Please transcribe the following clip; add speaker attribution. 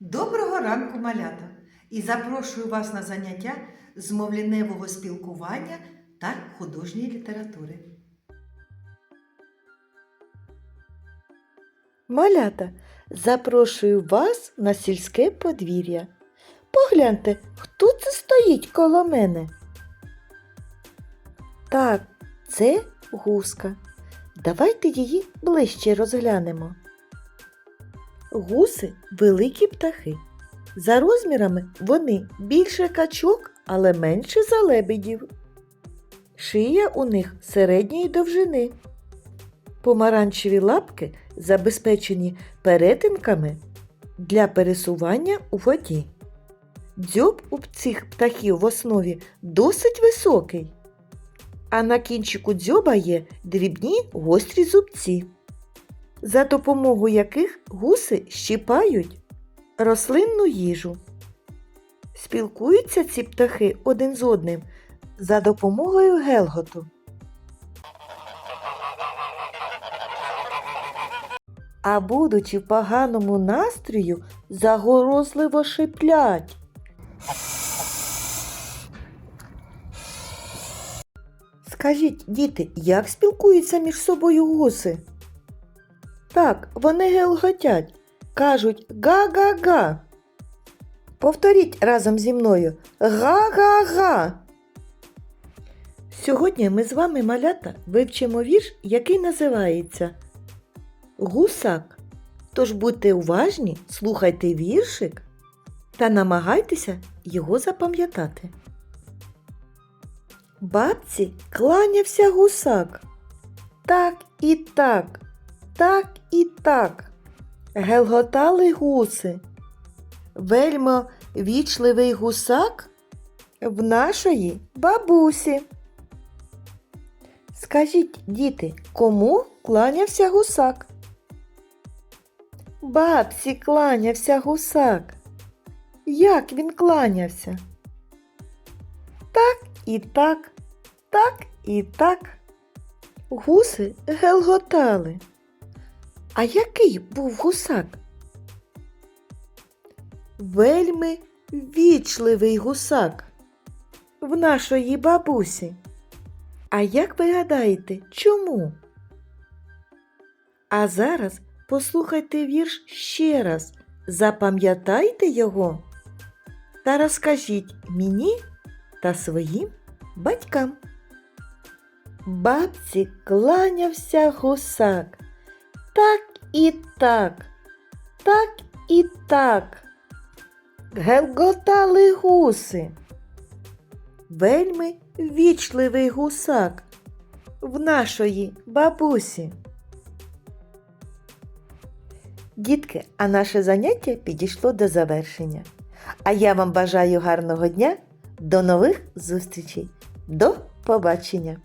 Speaker 1: Доброго ранку, малята! І запрошую вас на заняття з мовліневого спілкування та художньої літератури.
Speaker 2: Малята, запрошую вас на сільське подвір'я. Погляньте, хто це стоїть коло мене. Так, це гуска. Давайте її ближче розглянемо. Гуси великі птахи. За розмірами вони більше качок, але менше за лебедів. Шия у них середньої довжини. Помаранчеві лапки забезпечені перетинками для пересування у воді. Дзьоб у цих птахів в основі досить високий, а на кінчику дзьоба є дрібні гострі зубці, за допомогою яких гуси щіпають рослинну їжу. Спілкуються ці птахи один з одним за допомогою гелготу. а будучи в поганому настрою, загорозливо шиплять. Скажіть, діти, як спілкуються між собою гуси? Так, вони гелготять, кажуть га-га-га. Повторіть разом зі мною га-га-га. Сьогодні ми з вами, малята, вивчимо вірш, який називається Гусак. Тож будьте уважні, слухайте віршик та намагайтеся його запам'ятати. Бабці кланявся гусак. Так і так, так і так. Гелготали гуси. Вельмо вічливий гусак в нашої бабусі. Скажіть, діти, кому кланявся гусак? Бабці кланявся гусак. Як він кланявся? Так і так, так і так. Гуси гелготали. А який був гусак? Вельми вічливий гусак в нашої бабусі. А як ви гадаєте, чому? А зараз послухайте вірш ще раз, запам'ятайте його та розкажіть мені та своїм батькам. Бабці кланявся гусак. Так і так, так і так. Гелготали гуси. Вельми вічливий гусак в нашої бабусі. Дітки, а наше заняття підійшло до завершення. А я вам бажаю гарного дня. До нових зустрічей. До побачення!